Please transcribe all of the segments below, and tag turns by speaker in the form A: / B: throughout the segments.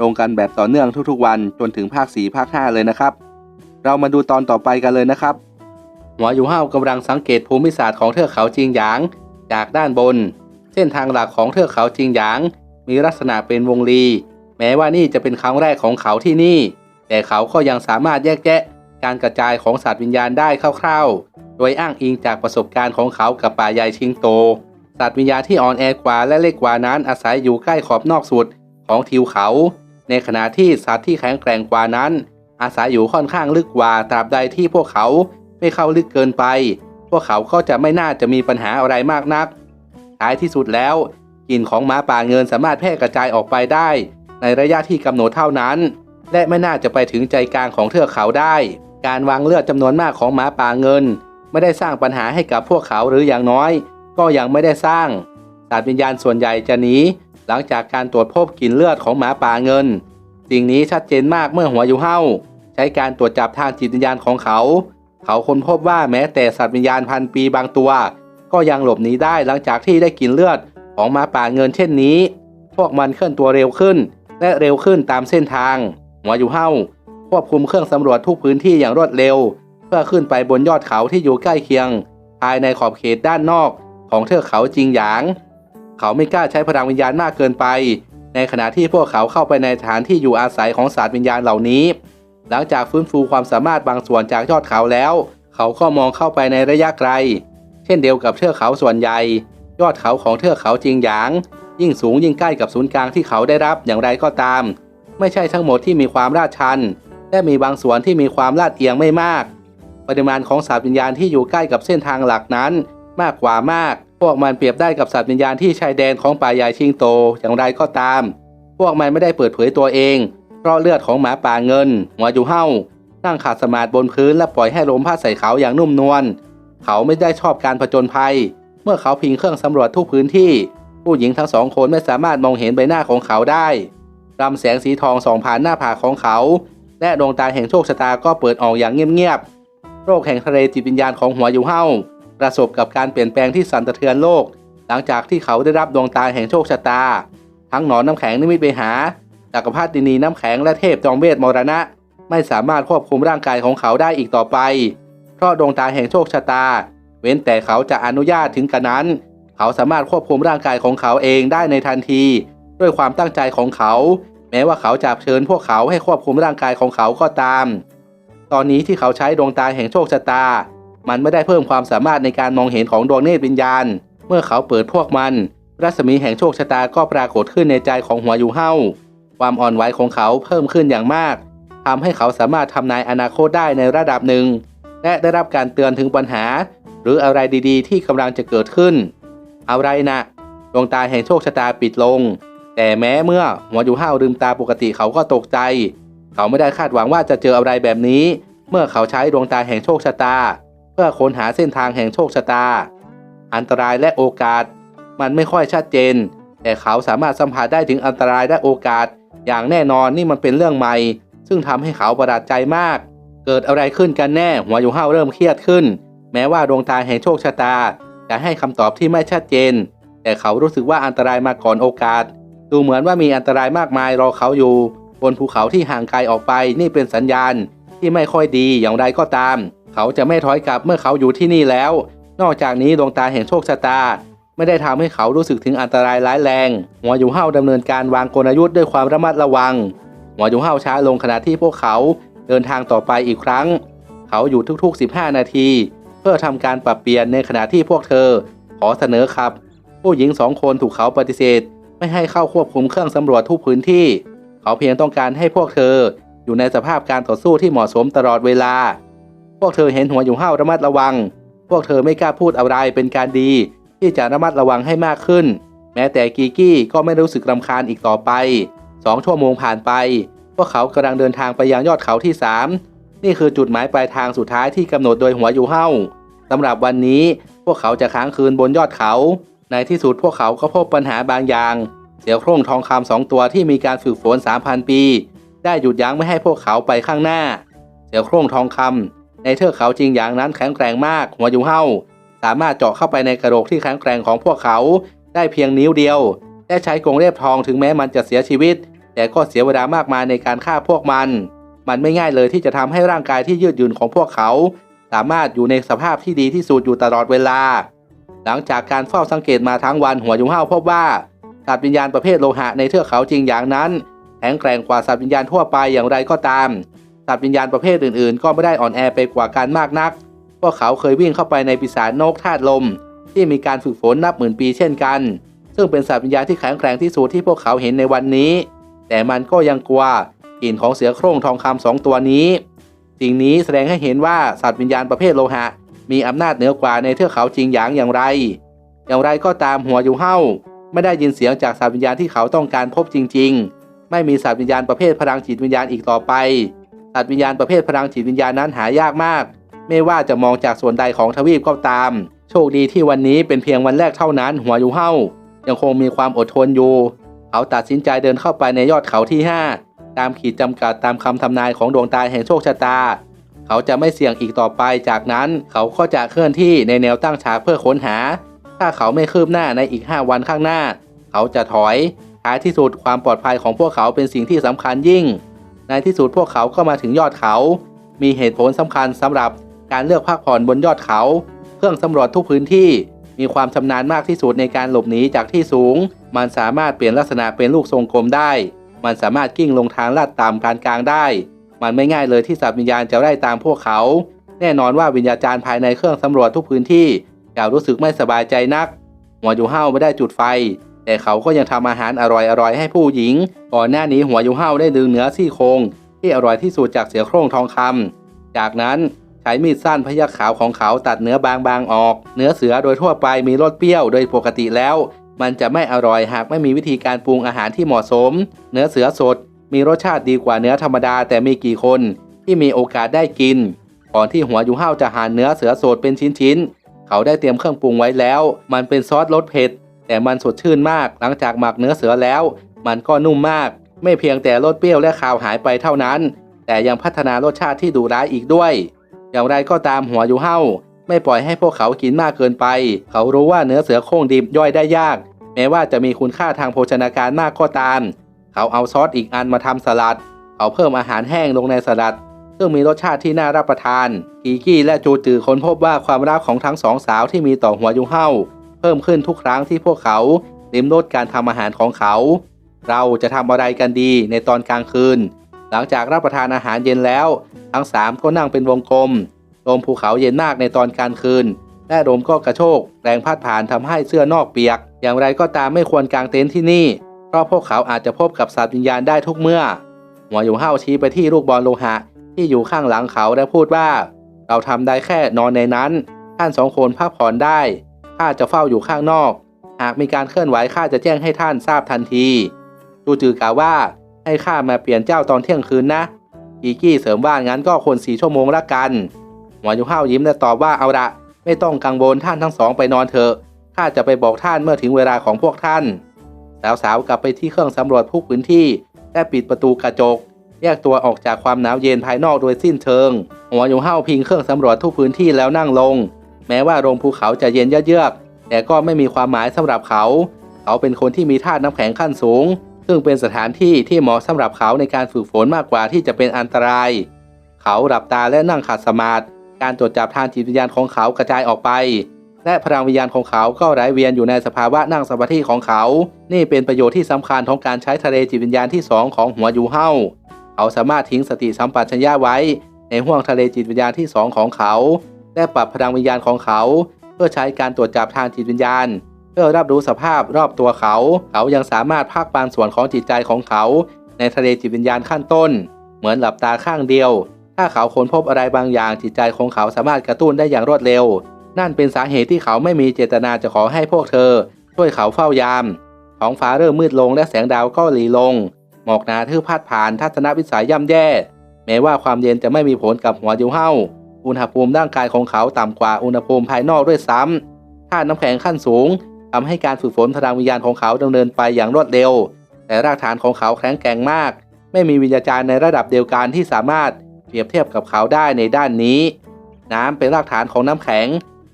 A: ลงกันแบบต่อเนื่องทุกๆวันจนถึงภาค 4 ภาค 5 เลยนะครับ เรามาดูตอนต่อไปกันเลยนะครับ หัวอยู่ห้าวกำลังสังเกตภูมิศาสตร์ของเทือกเขาจิงหยาง จากด้านบน เส้นทางหลักของเทือกเขาจิงหยาง มีลักษณะเป็นวงรี แม้ว่านี่จะเป็นครั้งแรกของเขาที่นี่ แต่เขาก็ยังสามารถแยกแยะ การกระจายของสัตว์วิญญาณได้คร่าวๆ โดยอ้างอิงจากประสบการณ์ของเขากับป่าใหญ่ชิงโต สัตว์วิญญาณที่อ่อนแอกว่าและเล็กกว่านั้นอาศัยอยู่ใกล้ขอบนอกสุดของทิวเขา ในขณะที่สัตว์ที่แข็งแกร่งกว่านั้น อาศัยอยู่ค่อนข้างลึกกว่าตราบใดที่พวกเขาไม่เข้าลึกเกินไป พวกเขาก็จะไม่น่าจะมีปัญหาอะไรมากนัก ท้ายที่สุดแล้วกลิ่นของหมาป่าเงินสามารถแพร่กระจายออกไปได้ ในระยะที่กำหนดเท่านั้น และไม่น่าจะไปถึงใจกลางของเทือกเขาได้ การวางเลือดจำนวนมากของหมาป่าเงิน ไม่ได้สร้างปัญหาให้กับพวกเขาหรืออย่างน้อย ก็ยังไม่ได้สร้างสัตว์วิญญาณส่วนใหญ่จะหนี หลังจากการตรวจพบกลิ่นเลือดของหมาป่าเงิน สิ่งนี้ชัดเจนมากเมื่อหัวยูเฮาใช้การตรวจจับทางจิตวิญญาณของเขา เขาค้นพบว่าแม้แต่สัตว์วิญญาณพันปีบางตัว ก็ยังหลบหนีได้หลังจากที่ได้กลิ่นเลือดของหมาป่าเงินเช่นนี้ พวกมันเคลื่อนตัวเร็วขึ้น และเร็วขึ้นตามเส้นทาง หัวยูเฮาควบคุมเครื่องสำรวจทุกพื้นที่อย่างรวดเร็ว เพื่อขึ้นไปบนยอดเขาที่อยู่ใกล้เคียง ภายในขอบเขตด้านนอกของเทือกเขาจิงหยาง เขาไม่กล้าใช้พลังวิญญาณมากเกินไป ในขณะที่พวกเขาเข้าไปในสถานที่อยู่อาศัยของศาสตว์วิญญาณเหล่านี้ หลังจากฟื้นฟูความสามารถบางส่วนจากยอดเขาแล้ว เขาก็มองเข้าไปในระยะไกล เช่นเดียวกับเทือกเขาส่วนใหญ่ ยอดเขาของเทือกเขาจริงหยาง ยิ่งสูงยิ่งใกล้กับศูนย์กลางที่เขาได้รับอย่างไรก็ตาม ไม่ใช่ทั้งหมดที่มีความลาดชัน และมีบางส่วนที่มีความลาดเอียงไม่มาก ปริมาณของสัตว์วิญญาณที่อยู่ใกล้กับเส้นทางหลักนั้น มากกว่ามาก พวกมันเปรียบได้กับสัตว์วิญญาณที่ชายแดนของป่าใหญ่ชิงโตอย่างไรก็ตาม พวกมันไม่ได้เปิดเผยตัวเอง เพราะเลือดของหมาป่าเงินหัวอยู่เห่านั่งขาดสมาธิบนพื้นและปล่อยให้ลมพัดใส่เขาอย่างนุ่มนวล เขาไม่ได้ชอบการผจญภัย เมื่อเขาพิงเครื่องสำรวจทุกพื้นที่ ผู้หญิงทั้งสองคนไม่สามารถมองเห็นใบหน้าของเขาได้รำแสงสีทองส่องผ่านหน้าผากของเขา และดวงตาแห่งโชคชะตาก็เปิดออกอย่างเงียบๆโรคแห่งทะเลจิตวิญญาณของหัวอยู่เห่า ประสบกับการเปลี่ยนแปลงที่สั่นสะเทือนโลก หลังจากที่เขาได้รับดวงตาแห่งโชคชะตา ทั้งหนอนน้ำแข็งนิมิตไปหาจักรพรรดินีน้ำแข็งและเทพจอมเวทมรณะ ไม่สามารถควบคุมร่างกายของเขาได้อีกต่อไป เพราะดวงตาแห่งโชคชะตา เว้นแต่เขาจะอนุญาตถึงกระนั้น เขาสามารถควบคุมร่างกายของเขาเองได้ในทันที ด้วยความตั้งใจของเขา แม้ว่าเขาจะเชิญพวกเขาให้ควบคุมร่างกายของเขาก็ตาม ตอนนี้ที่เขาใช้ดวงตาแห่งโชคชะตา มันไม่ได้เพิ่มความสามารถในการมองเห็นของดวงเนตรวิญญาณ เมื่อเขาเปิดพวกมัน รัศมีแห่งโชคชะตาก็ปรากฏขึ้นในใจของหัวยูเฮาความอ่อนไหวของเขาเพิ่มขึ้นอย่างมากทำให้เขาสามารถทำนายอนาคตได้ในระดับหนึ่ง และได้รับการเตือนถึงปัญหา หรืออะไรดีๆ ที่กำลังจะเกิดขึ้น อะไรนะดวงตาแห่งโชคชะตาปิดลง แต่แม้เมื่อหัวยูเฮาลืมตาปกติเขาก็ตกใจ เขาไม่ได้คาดหวังว่าจะเจออะไรแบบนี้ เมื่อเขาใช้ดวงตาแห่งโชคชะตา พื่อค้นหาเส้นทางแห่งโชคชะตา อันตรายและโอกาส มันไม่ค่อยชัดเจน แต่เขาสามารถสัมผัสได้ถึงอันตรายและโอกาส อย่างแน่นอนนี่มันเป็นเรื่องใหม่ ซึ่งทำให้เขาประหลาดใจมาก เกิดอะไรขึ้นกันแน่ หัวอยูเฮาเริ่มเครียดขึ้น แม้ว่าดวงตาแห่งโชคชะตา จะให้คำตอบที่ไม่ชัดเจน แต่เขารู้สึกว่าอันตรายมาก่อนโอกาส ดูเหมือนว่ามีอันตรายมากมายรอเขาอยู่ บนภูเขาที่ห่างไกลออกไปนี่เป็นสัญญาณที่ไม่ค่อยดีอย่างไรก็ตาม เขาจะไม่ถอยกลับเมื่อเขาอยู่ที่นี่แล้ว นอกจากนี้ดวงตาแห่งโชคชะตา ไม่ได้ทำให้เขารู้สึกถึงอันตรายร้ายแรงหัวยูเฮาดำเนินการวางกลยุทธ์ด้วยความระมัดระวังหัวยูเฮาช้าลงขณะที่พวกเขาเดินทางต่อไปอีกครั้ง เขาอยู่ทุกๆ 15 นาที เพื่อทำการปรับเปลี่ยนในขณะที่พวกเธอ ขอเสนอครับ ผู้หญิงสองคนถูกเขาปฏิเสธ ไม่ให้เข้าควบคุมเครื่องสำรวจทุกพื้นที่ เขาเพียงต้องการให้พวกเธออยู่ในสภาพการต่อสู้ที่เหมาะสมตลอดเวลา พวกเธอเห็นหัวอยู่เห้าระมัดระวัง พวกเธอไม่กล้าพูดอะไรเป็นการดี ที่จะระมัดระวังให้มากขึ้น แม้แต่กีกี้ก็ไม่รู้สึกรำคาญอีกต่อไปสองชั่วโมงผ่านไป พวกเขากำลังเดินทางไปยังยอดเขาที่3นี่คือจุดหมายปลายทางสุดท้ายที่กำหนดโดยหัวยูเฮาสำหรับวันนี้พวกเขาจะค้างคืนบนยอดเขา ในที่สุดพวกเขาก็พบปัญหาบางอย่าง เสือโคร่งทองคำสองตัวที่มีการฝึกฝน 3,000 ปี ได้หยุดยั้งไม่ให้พวกเขาไปข้างหน้า เสือโคร่งทองคำ ในเทือกเขาจริงอย่างนั้นแข็งแกร่งมากหัวยูเฮาสามารถเจาะเข้าไปในกระโหลกที่แข็งแกร่งของพวกเขาได้เพียงนิ้วเดียวและใช้กรงเรียบทองถึงแม้มันจะเสียชีวิต แต่ก็เสียเวลามากมายในการฆ่าพวกมัน มันไม่ง่ายเลยที่จะทำให้ร่างกายที่ยืดหยุ่นของพวกเขา สามารถอยู่ในสภาพที่ดีที่สุดอยู่ตลอดเวลา หลังจากการเฝ้าสังเกตมาทั้งวันหัวยุงห้าพบว่าสัตว์วิญญาณประเภทโลหะในเทือกเขาจริงอย่างนั้นแข็งแกร่งกว่าสัตว์วิญญาณทั่วไปอย่างไรก็ตาม สัตว์วิญญาณประเภทอื่นๆ ก็ไม่ได้อ่อนแอไปกว่ากันมากนัก พวกเขาเคยวิ่งเข้าไปในปีศาจนกธาตุลม ที่มีการฝึกฝนนับหมื่นปีเช่นกัน ซึ่งเป็นสัตว์วิญญาณที่แข็งแกร่งที่สุดที่พวกเขาเห็นในวันนี้ แต่มันก็ยังกลัวกลิ่นของเสือโคร่งทองคำสองตัวนี้ สิ่งนี้แสดงให้เห็นว่าสัตว์วิญญาณประเภทโลหะ มีอำนาจเหนือกว่าในเทือกเขาจริงอย่างอย่างไร อย่างไรก็ตามหัวยูเฮาไม่ได้ยินเสียงจากสัตว์วิญญาณที่เขาต้องการพบจริง ๆ ไม่มีสัตว์วิญญาณประเภทพลังจิตวิญญาณอีกต่อไป สัตว์วิญญาณประเภทพลังจิตวิญญาณนั้นหายากมาก ไม่ว่าจะมองจากส่วนใดของทวีปก็ตาม โชคดีที่วันนี้เป็นเพียงวันแรกเท่านั้น หัวยู่เฮายังคงมีความอดทนอยู่ เขาตัดสินใจเดินเข้าไปในยอดเขาที่ 5 ตามขีดจำกัดตามคำทำนายของดวงตาแห่งโชคชะตา เขาจะไม่เสี่ยงอีกต่อไป จากนั้นเขาก็จะเคลื่อนที่ในแนวตั้งฉากเพื่อค้นหา ถ้าเขาไม่คืบหน้าในอีก 5 วันข้างหน้า เขาจะถอยท้ายที่สุดความปลอดภัยของพวกเขาเป็นสิ่งที่สำคัญยิ่ง ในที่สุดพวกเขาก็มาถึงยอดเขา มีเหตุผลสำคัญสำหรับการเลือกพักผ่อนบนยอดเขา เครื่องสำรวจทุกพื้นที่มีความชำนาญมากที่สุดในการหลบหนีจากที่สูง มันสามารถเปลี่ยนลักษณะเป็นลูกทรงกลมได้ มันสามารถกิ้งลงทางลาดต่ำการกลางได้ มันไม่ง่ายเลยที่สัตว์วิญญาณจะไล่ตามพวกเขา แน่นอนว่าวิญญาจารย์ภายในเครื่องสำรวจทุกพื้นที่จะรู้สึกไม่สบายใจนักหัวยูเฮาไม่ได้จุดไฟ แต่เขาก็ยังทำอาหารอร่อยๆให้ผู้หญิง ก่อนหน้านี้หัวยูเฮาได้ดึงเนื้อซี่โครงที่อร่อยที่สุดจากเสือโคร่งทองคำจากนั้นใช้มีดสั้นพยักขาวของเขาตัดเนื้อบางๆออก เนื้อเสือโดยทั่วไปมีรสเปรี้ยวโดยปกติแล้ว มันจะไม่อร่อยหากไม่มีวิธีการปรุงอาหารที่เหมาะสม เนื้อเสือสด มีรสชาติดีกว่าเนื้อธรรมดาแต่มีกี่คนที่มีโอกาสได้กิน ก่อนที่หัวยูเฮาจะหั่นเนื้อเสือสดเป็นชิ้นๆ เขาได้เตรียมเครื่องปรุงไว้แล้ว มันเป็นซอสรสเผ็ด แต่มันสดชื่นมากหลังจากหมักเนื้อเสือแล้ว มันก็นุ่มมาก ไม่เพียงแต่รสเปรี้ยวและคาวหายไปเท่านั้น แต่ยังพัฒนารสชาติที่ดุร้ายอีกด้วย อย่างไรก็ตามหัวยูเฮาไม่ปล่อยให้พวกเขากินมากเกินไป เขารู้ว่าเนื้อเสือโคร่งดิบย่อยได้ยาก แม้ว่าจะมีคุณค่าทางโภชนาการมากก็ตาม เขาเอาซอสอีกอันมาทำสลัด เขาเพิ่มอาหารแห้งลงในสลัด ซึ่งมีรสชาติที่น่ารับประทานกีกี้และจูจือค้นพบว่าความรักของทั้งสองสาวที่มีต่อหัวยุงเฮา เพิ่มขึ้นทุกครั้งที่พวกเขาลิ้มรสการทำอาหารของเขา เราจะทำอะไรกันดีในตอนกลางคืน หลังจากรับประทานอาหารเย็นแล้ว ทั้งสามก็นั่งเป็นวงกลมลมภูเขาเย็นมากในตอนกลางคืน และลมก็กระโชกแรงพัดผ่านทำให้เสื้อนอกเปียก อย่างไรก็ตามไม่ควรกางเต็นท์ที่นี่ เพราะพวกเขาอาจจะพบกับสัตว์วิญญาณได้ทุกเมื่อหัวอยู่ห้าวชี้ไปที่ลูกบอลโลหะที่อยู่ข้างหลังเขาและพูดว่า เราทำได้แค่นอนในนั้น ท่านสองคนพักผ่อนได้ ข้าจะเฝ้าอยู่ข้างนอก หากมีการเคลื่อนไหวข้าจะแจ้งให้ท่านทราบทันที จูจือกล่าวว่าให้ข้ามาเปลี่ยนเจ้าตอนเที่ยงคืนนะอีกี้เสริมว่างั้นก็คนสี่ชั่วโมงละกันหัวยูห้าวยิ้มและตอบว่าเอาละไม่ต้องกังวลท่านทั้งสองไปนอนเถอะข้าจะไปบอกท่านเมื่อถึงเวลาของพวกท่าน สาวๆกลับไปที่เครื่องสำรวจทุกพื้นที่และปิดประตูกระจกแยกตัวออกจากความหนาวเย็นภายนอกโดยสิ้นเชิง หัวยูห้าวพิงเครื่องสำรวจทุกพื้นที่แล้วนั่งลง แม้ว่าโรงภูเขาจะเย็นเยือก แต่ก็ไม่มีความหมายสำหรับเขา เขาเป็นคนที่มีธาตุน้ำแข็งขั้นสูง ซึ่งเป็นสถานที่ที่เหมาะสำหรับเขาในการฝึกฝนมากกว่าที่จะเป็นอันตราย เขาหลับตาและนั่งขัดสมาธิการตรวจจับทางจิตวิญญาณของเขากระจายออกไป และพลังวิญญาณของเขาก็ไหลเวียนอยู่ในสภาวะนั่งสมาธิของเขา นี่เป็นประโยชน์ที่สำคัญของการใช้ทะเลจิตวิญญาณที่สองของหัวยูเฮาเขาสามารถทิ้งสติสัมปชัญญะไว้ ในห้วงทะเลจิตวิญญาณที่สองของเขา และปรับพลังวิญญาณของเขา เพื่อใช้การตรวจจับทางจิตวิญญาณ เพื่อรับรู้สภาพรอบตัวเขา เขายังสามารถพักบางส่วนของจิตใจของเขา ในทะเลจิตวิญญาณขั้นต้น เหมือนหลับตาข้างเดียว ถ้าเขาค้นพบอะไรบางอย่างจิตใจของเขาสามารถกระตุ้นได้อย่างรวดเร็ว นั่นเป็นสาเหตุที่เขาไม่มีเจตนาจะขอให้พวกเธอ ช่วยเขาเฝ้ายามท้องฟ้าเริ่มมืดลงและแสงดาวก็หลีลง หมอกหนาทึบพัดผ่านทัศนวิสัยย่ำแย่ แม้ว่าความเย็นจะไม่มีผลกับหัวยูเฮา อุณหภูมิร่างกายของเขาต่ำกว่าอุณหภูมิภายนอกด้วยซ้ำธาตุน้ำแข็งขั้นสูงทำให้การฝึกฝนพลังวิญญาณของเขาดำเนินไปอย่างรวดเร็ว แต่รากฐานของเขาแข็งแกร่งมาก ไม่มีวิญญาจารย์ในระดับเดียวกันที่สามารถเปรียบเทียบกับเขาได้ในด้านนี้ น้ำเป็นรากฐานของน้ำแข็ง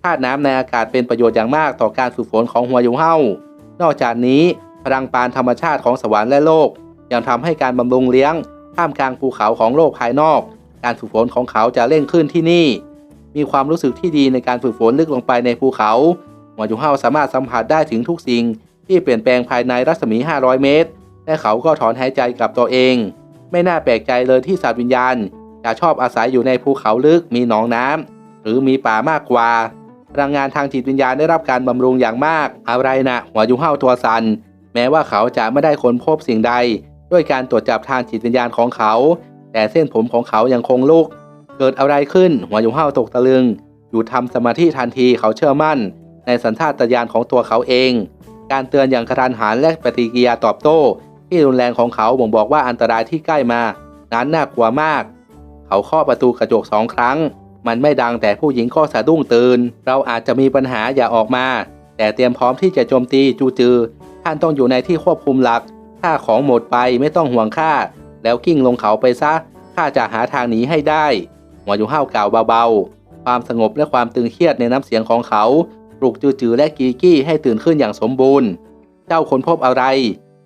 A: ธาตุน้ำในอากาศเป็นประโยชน์อย่างมากต่อการฝึกฝนของหัวยูเฮานอกจากนี้พลังปานธรรมชาติของสวรรค์และโลก ยังทำให้การบำรุงเลี้ยงท่ามกลางภูเขาของโลกภายนอก การฝึกฝนของเขาจะเร่งขึ้นที่นี่ มีความรู้สึกที่ดีในการฝึกฝนลึกลงไปในภูเขาหัวยูเฮาสามารถสัมผัสได้ถึงทุกสิ่ง ที่เปลี่ยนแปลงภายในรัศมี 500 เมตร และเขาก็ถอนหายใจกับตัวเอง ไม่น่าแปลกใจเลยที่สัตว์วิญญาณจะชอบอาศัยอยู่ในภูเขาลึกมีหนองน้ำหรือมีป่ามากกว่าพลังงานทางจิตวิญญาณได้รับการบำรุงอย่างมาก อะไรนะหัวยูเฮาตัวสันแม้ว่าเขาจะไม่ได้ค้นพบสิ่งใด ด้วยการตรวจจับทางจิตวิญญาณของเขา แต่เส้นผมของเขายังคงลุก เกิดอะไรขึ้น หัวยูเฮาตกตะลึง อยู่ทำสมาธิทันทีเขาเชื่อมั่น ในสัญชาตญาณของตัวเขาเอง การเตือนอย่างกระทันหันและปฏิกิริยาตอบโต้ ที่รุนแรงของเขาบ่งบอกว่าอันตรายที่ใกล้มา นั้นน่ากลัวมาก เขาเคาะประตูกระจกสองครั้ง มันไม่ดังแต่ผู้หญิงก็สะดุ้งตื่น เราอาจจะมีปัญหาอย่าออกมา แต่เตรียมพร้อมที่จะโจมตีจูจือ ท่านต้องอยู่ในที่ควบคุมหลัก ถ้าของหมดไปไม่ต้องห่วงข้า แล้วกิ้งลงเขาไปซะข้าจะหาทางหนีให้ได้หัวอยู่ห้าวกล่าวเบาๆ ความสงบและความตึงเครียดในน้ำเสียงของเขาปลุกจูจือและกีกี้ให้ตื่นขึ้นอย่างสมบูรณ์ เจ้าค้นพบอะไร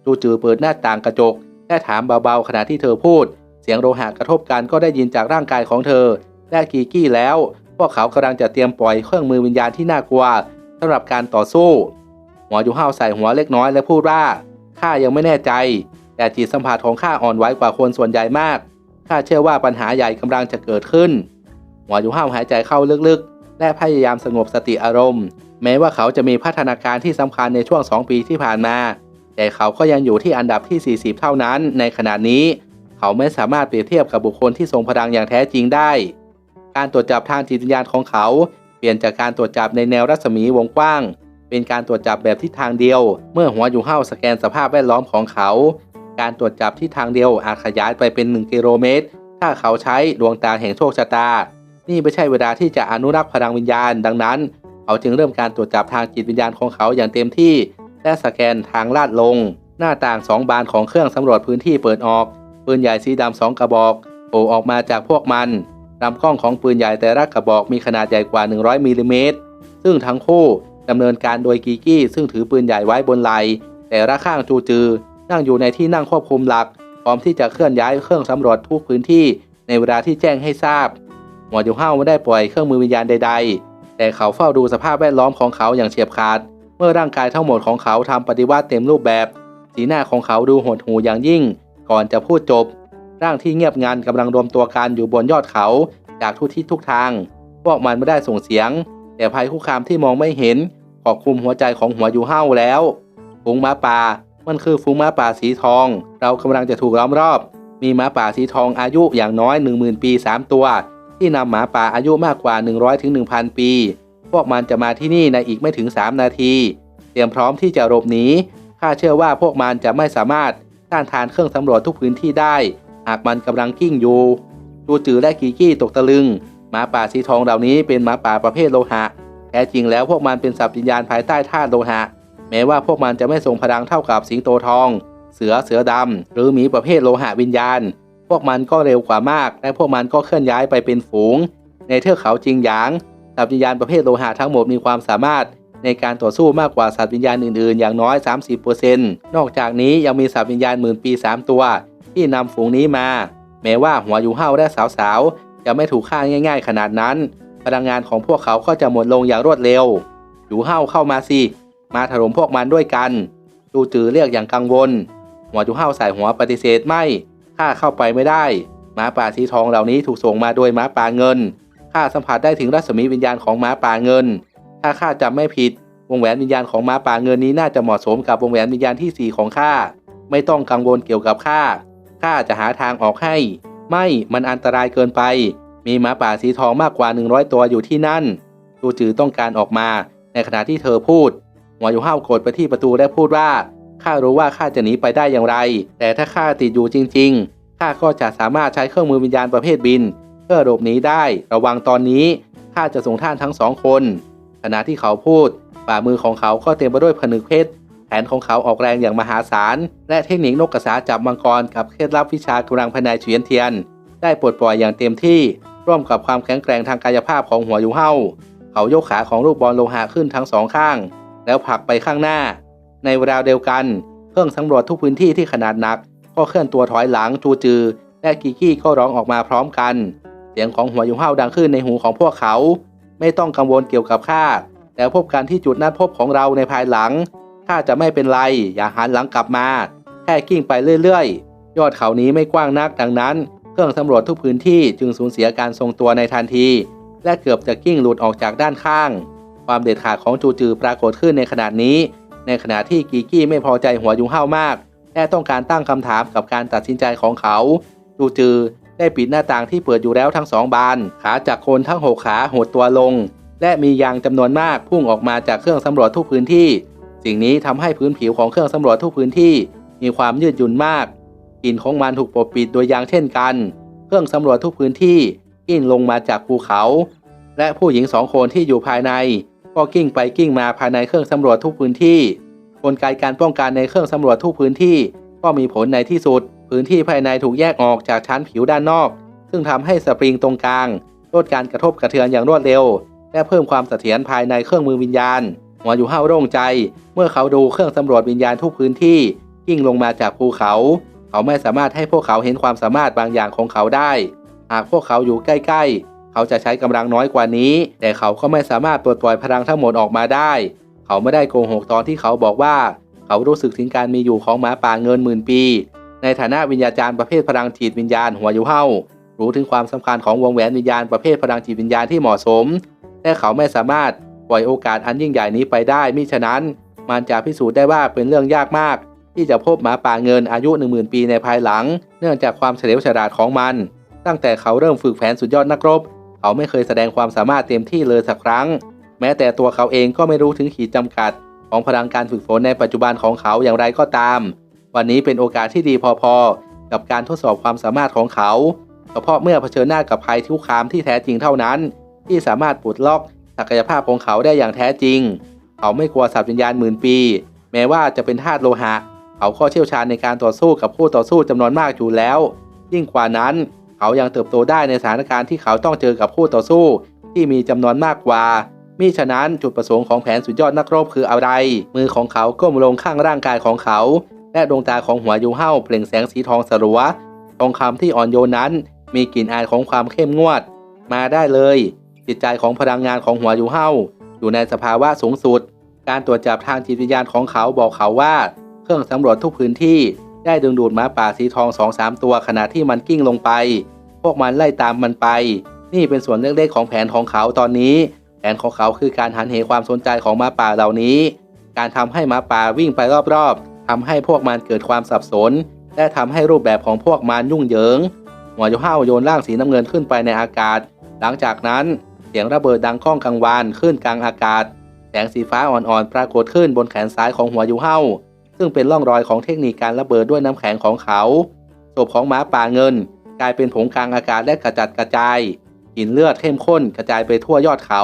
A: จูจือเปิดหน้าต่างกระจกและถามเบาๆขณะที่เธอพูด เสียงโลหะกระทบกันก็ได้ยินจากร่างกายของเธอ และกีกี้แล้ว พวกเขากำลังจะเตรียมปล่อยเครื่องมือวิญญาณที่น่ากลัวสำหรับการต่อสู้หัวยูห้าวใส่หัวเล็กน้อยและพูดว่าข้ายังไม่แน่ใจ แต่จิตสัมผัสของข้าอ่อนไหวกว่าคนส่วนใหญ่มาก ข้าเชื่อว่าปัญหาใหญ่กำลังจะเกิดขึ้นหัวยูห้าวหายใจเข้าลึกๆ และพยายามสงบสติอารมณ์ แม้ว่าเขาจะมีพัฒนาการที่สำคัญในช่วง 2 ปีที่ผ่านมา แต่เขาก็ยังอยู่ที่อันดับที่ 40 เท่านั้น ในขณะนี้ เขาไม่สามารถเปรียบเทียบกับบุคคลที่ทรงพลังอย่างแท้จริงได้ การตรวจจับทางจิตวิญญาณของเขา เปลี่ยนจากการตรวจจับในแนวรัศมีวงกว้าง เป็นการตรวจจับแบบทิศทางเดียว เมื่อหัวอยู่เห้าสแกนสภาพแวดล้อมของเขา การตรวจจับทิศทางเดียวอาจขยายไปเป็น 1 กิโลเมตร ถ้าเขาใช้ดวงตาแห่งโชคชะตา นี่ไม่ใช่เวลาที่จะอนุรักษ์พลังวิญญาณ ดังนั้น เขาจึงเริ่มการตรวจจับทางจิตวิญญาณของเขาอย่างเต็มที่ และสแกนทางลาดลง หน้าต่างสองบานของเครื่องสำรวจพื้นที่เปิดออก ปืนใหญ่สีดำสองกระบอกโผล่ออกมาจากพวกมันลำกล้องของปืนใหญ่แต่ละกระบอกมีขนาดใหญ่กว่า 100มิลลิเมตร ซึ่งทั้งคู่ดำเนินการโดยกีกี้ ซึ่งถือปืนใหญ่ไว้บนไหล่แต่ละข้างจูจือ นั่งอยู่ในที่นั่งควบคุมหลัก พร้อมที่จะเคลื่อนย้ายเครื่องสำรวจทุกพื้นที่ในเวลาที่แจ้งให้ทราบ หมวดยูเฮาไม่ได้ปล่อยเครื่องมือวิญญาณใด ๆ แต่เขาเฝ้าดูสภาพแวดล้อมของเขาอย่างเฉียบขาด เมื่อร่างกายทั้งหมดของเขาทำปฏิวัติเต็มรูปแบบ สีหน้าของเขาดูหดหู่อย่างยิ่ง ก่อนจะพูดจบ ร่างที่เงียบงันกำลังรวมตัวกันอยู่บนยอดเขาจากทุกทิศทุกทาง พวกมันไม่ได้ส่งเสียง แต่ภัยคุกคามที่มองไม่เห็นขอบคุมหัวใจของหัวยูเฮาแล้วฝูงม้าป่า มันคือฝูงม้าป่าสีทอง เรากำลังจะถูกล้อมรอบ มีม้าป่าสีทองอายุอย่างน้อย 10,000 ปี 3 ตัว ที่นำหมาป่าอายุมากกว่า 100ถึง1,000ปี พวกมันจะมาที่นี่ในอีกไม่ถึง 3 นาที เตรียมพร้อมที่จะหลบหนีข้าเชื่อว่าพวกมันจะไม่สามารถต้านทานเครื่องสำรวจทุกพื้นที่ได้ หากมันกำลังกิ้งอยู่จูจือและกีกี้ตกตะลึงหมาป่าสีทองเหล่านี้เป็นหมาป่าประเภทโลหะแท้จริงแล้วพวกมันเป็นสัตว์วิญญาณภายใต้ธาตุโลหะ แม้ว่าพวกมันจะไม่ทรงพลังเท่ากับสิงโตทอง เสือเสือดำหรือหมีประเภทโลหะวิญญาณ พวกมันก็เร็วกว่ามาก และพวกมันก็เคลื่อนย้ายไปเป็นฝูง ในเทือกเขาจริงหยางสัตว์วิญญาณประเภทโลหะทั้งหมดมีความสามารถในการต่อสู้มากกว่าสัตว์วิญญาณอื่นๆ อย่างน้อย 30%นอกจากนี้ยังมีสัตว์วิญญาณหมื่นปี 3 ตัว ที่นำฝูงนี้มา แม้ว่าหัวยูเฮาและสาวๆ จะไม่ถูกฆ่าง่ายๆ ขนาดนั้น พลังงานของพวกเขาก็จะหมดลงอย่างรวดเร็วยูเฮาเข้ามาสิ มาถล่มพวกมันด้วยกันจูจือเรียกอย่างกังวลหัวยูเฮาใส่หัวปฏิเสธไม่ข้าเข้าไปไม่ได้หมาป่าสีทองเหล่านี้ถูกส่งมาโดยหมาป่าเงินข้าสัมผัสได้ถึงรัศมีวิญญาณของหมาป่าเงิน ถ้าข้าจำไม่ผิด วงแหวนวิญญาณของหมาป่าเงินนี้น่าจะเหมาะสมกับวงแหวนวิญญาณที่สี่ของข้า ไม่ต้องกังวลเกี่ยวกับข้า ข้าจะหาทางออกให้ ไม่ มันอันตรายเกินไป มีหมาป่าสีทองมากกว่า 100 ตัวอยู่ที่นั่นจูจือต้องการออกมา ในขณะที่เธอพูด หัวยูห้าวกดไปที่ประตูและพูดว่าข้ารู้ว่าข้าจะหนีไปได้อย่างไร แต่ถ้าข้าติดอยู่จริง ๆข้าก็จะสามารถใช้เครื่องมือวิญญาณประเภทบิน เพื่อหลบหนีได้ ระวังตอนนี้ข้าจะส่งท่านทั้งสองคน ขณะที่เขาพูดฝ่ามือของเขาก็เต็มไปด้วยผนึกเพชรแผนของเขาออกแรงอย่างมหาศาล และเทคนิคนกกระสาจับมังกรกับเคล็ดลับวิชากำลังภายในเฉียนเทียน ได้ปลดปล่อยอย่างเต็มที่ร่วมกับความแข็งแกร่งทางกายภาพของหัวยูเฮาเขายกขาของลูกบอลโลหะขึ้นทั้งสองข้าง แล้วผลักไปข้างหน้า ในเวลาเดียวกัน เครื่องสำรวจทุกพื้นที่ที่ขนาดหนัก ก็เคลื่อนตัวถอยหลังจูจือ และกิกี้ก็ร้องออกมาพร้อมกัน เสียงของหัวยูเฮาดังขึ้นในหูของพวกเขา ไม่ต้องกังวลเกี่ยวกับข้าแต่พบกันที่จุดนัดพบของเราในภายหลังข้าจะไม่เป็นไรอย่าหันหลังกลับมา แค่กิ้งไปเรื่อยๆ ยอดเขานี้ไม่กว้างนักดังนั้น เครื่องสำรวจทุกพื้นที่จึงสูญเสียการทรงตัวในทันที และเกือบจะกิ้งหลุดออกจากด้านข้าง ความเด็ดขาดของจูจือปรากฏขึ้นในขณะนี้ ในขณะที่กีกี้ไม่พอใจหัวยุงเห้ามาก และต้องการตั้งคำถามกับการตัดสินใจของเขา จูจือได้ปิดหน้าต่างที่เปิดอยู่แล้วทั้งสองบาน ขาจากคนทั้งหกขาหดตัวลง และมียางจำนวนมากพุ่งออกมาจากเครื่องสำรวจทุกพื้นที่ สิ่งนี้ทำให้พื้นผิวของเครื่องสำรวจทุกพื้นที่ มีความยืดหยุ่นมากกลิ่นของมันถูกปกปิดโดยยางเช่นกัน เครื่องสำรวจทุกพื้นที่กิ้งลงมาจากภูเขา และผู้หญิงสองคนที่อยู่ภายใน ก็กิ้งไปกิ้งมาภายในเครื่องสำรวจทุกพื้นที่ กลไกการป้องกันในเครื่องสำรวจทุกพื้นที่ ก็มีผลในที่สุด พื้นที่ภายในถูกแยกออกจากชั้นผิวด้านนอก ซึ่งทำให้สปริงตรงกลางลดการกระทบกระเทือนอย่างรวดเร็ว และเพิ่มความเสถียรภายในเครื่องมือวิญญาณหัวอยู่ห้าวโล่งใจ เมื่อเขาดูเครื่องสำรวจวิญญาณทุกพื้นที่กิ้งลงมาจากภูเขา เขาไม่สามารถให้พวกเขาเห็นความสามารถบางอย่างของเขาได้ หากพวกเขาอยู่ใกล้ๆ เขาจะใช้กำลังน้อยกว่านี้ แต่เขาก็ไม่สามารถปลดปล่อยพลังทั้งหมดออกมาได้ เขาไม่ได้โกหกตอนที่เขาบอกว่า เขารู้สึกถึงการมีอยู่ของหมาป่าเงินหมื่นปี ในฐานะวิญญาจารย์ประเภทพลังจิตวิญญาณหัวยูเฮารู้ถึงความสำคัญของวงแหวนวิญญาณประเภทพลังจิตวิญญาณที่เหมาะสม แต่เขาไม่สามารถปล่อยโอกาสอันยิ่งใหญ่นี้ไปได้มิฉะนั้น มันจะพิสูจน์ได้ว่าเป็นเรื่องยากมาก ที่จะพบหมาป่าเงินอายุ 10,000 ปีในภายหลัง เนื่องจากความเฉลียวฉลาดของมัน ตั้งแต่เขาเริ่มฝึกแผนสุดยอดนักรบ เขาไม่เคยแสดงความสามารถเต็มที่เลยสักครั้ง แม้แต่ตัวเขาเองก็ไม่รู้ถึงขีดจำกัด ของพลังการฝึกฝนในปัจจุบันของเขาอย่างไรก็ตาม วันนี้เป็นโอกาสที่ดีพอๆ กับการทดสอบความสามารถของเขา เฉพาะเมื่อเผชิญหน้ากับภัยทุกคามที่แท้จริงเท่านั้น ที่สามารถปลดล็อกศักยภาพของเขาได้อย่างแท้จริง เขาไม่กลัวสัตว์วิญญาณหมื่นปี แม้ว่าจะเป็นธาตุโลหะ เขาก็เชี่ยวชาญในการต่อสู้กับผู้ต่อสู้จำนวนมากอยู่แล้ว ยิ่งกว่านั้นเขายังเติบโตได้ในสถานการณ์ที่เขาต้องเจอกับผู้ต่อสู้ ที่มีจำนวนมากกว่ามิฉะนั้นจุดประสงค์ของแผนสุดยอดนักรบคืออะไร มือของเขาก้มลงข้างร่างกายของเขา และดวงตาของหัวยูเห่าเปล่งแสงสีทองสลัวทองคำที่อ่อนโยนนั้น มีกลิ่นอายของความเข้มงวด มาได้เลย จิตใจของพลังงานของหัวยูเห่าอยู่ในสภาวะสูงสุด การตรวจจับทางจิตวิญญาณของเขาบอกเขาว่า เครื่องสำรวจทุกพื้นที่ ได้ดึงดูดหมาป่าสีทองสองสามตัวขณะที่มันกิ้งลงไป พวกมันไล่ตามมันไป นี่เป็นส่วนเล็กๆของแผนของเขาตอนนี้ แผนของเขาคือการหันเหความสนใจของหมาป่าเหล่านี้ การทำให้หมาป่าวิ่งไปรอบๆทำให้พวกมันเกิดความสับสน และทำให้รูปแบบของพวกมันยุ่งเหยิงหัวโยห้าวโยนร่างสีน้ำเงินขึ้นไปในอากาศ หลังจากนั้นเสียงระเบิดดังก้องกังวานขึ้นกลางอากาศ แสงสีฟ้าอ่อนๆปรากฏขึ้นบนแขนซ้ายของหัวยูเฮา ซึ่งเป็นร่องรอยของเทคนิคการระเบิดด้วยน้ำแข็งของเขาศพของหมาป่าเงิน กลายเป็นผงกลางอากาศและกระจัดกระจายกลิ่นเลือดเข้มข้นกระจายไปทั่วยอดเขา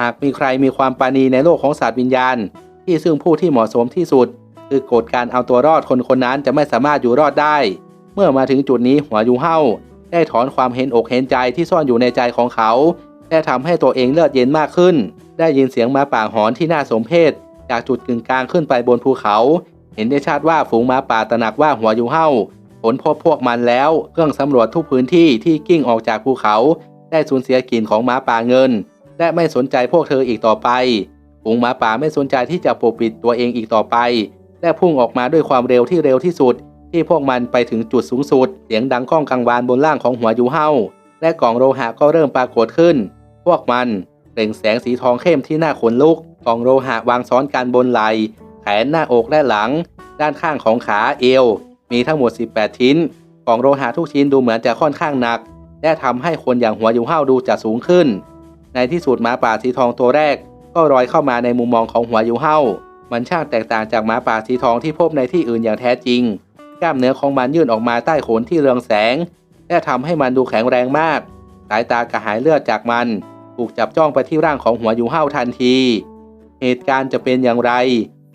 A: หากมีใครมีความปราณีในโลกของศาสตร์วิญญาณ ที่ซึ่งผู้ที่เหมาะสมที่สุด คือกฎการเอาตัวรอดคนคนนั้นจะไม่สามารถอยู่รอดได้ เมื่อมาถึงจุดนี้หัวยูเฮาได้ถอนความเห็นอกเห็นใจที่ซ่อนอยู่ในใจของเขาและทำให้ตัวเองเลือดเย็นมากขึ้น ได้ยินเสียงมาป่าหอนที่น่าสมเพชจากจุดกึ่งกลางขึ้นไปบนภูเขา ห็นได้ชัดว่าฝูงหมาป่าตระหนักว่าหัวยูเฮาผลพบพวกมันแล้ว เครื่องสำรวจทุกพื้นที่ที่กิ้งออกจากภูเขา ได้สูญเสียกลิ่นของหมาป่าเงิน และไม่สนใจพวกเธออีกต่อไปฝูงหมาป่าไม่สนใจที่จะปกปิดตัวเองอีกต่อไป และพุ่งออกมาด้วยความเร็วที่เร็วที่สุด ที่พวกมันไปถึงจุดสูงสุด เสียงดังก้องกังวานบนล่างของหัวยูเฮาและกล่องโลหะก็เริ่มปรากฏขึ้น พวกมันเปล่งแสงสีทองเข้มที่น่าขนลุกกล่องโลหะวางซ้อนกันบนไหล นหน้าอกและหลัง ด้านข้างของขาเอว มีทั้งหมด 18 ชิ้นกล่องโลหะทุกชิ้นดูเหมือนจะค่อนข้างหนัก และทำให้คนอย่างหัวยูเฮาดูจะสูงขึ้น ในที่สุดหมาป่าสีทองตัวแรก ก็ลอยเข้ามาในมุมมองของหัวยูเฮามันช่างแตกต่างจากหมาป่าสีทองที่พบในที่อื่นอย่างแท้จริง กล้ามเนื้อของมันยื่นออกมาใต้ขนที่เรืองแสง และทำให้มันดูแข็งแรงมาก สายตากระหายเลือดจากมัน ถูกจับจ้องไปที่ร่างของหัวยูเห่าทันที เหตุการณ์จะเป็นอย่างไร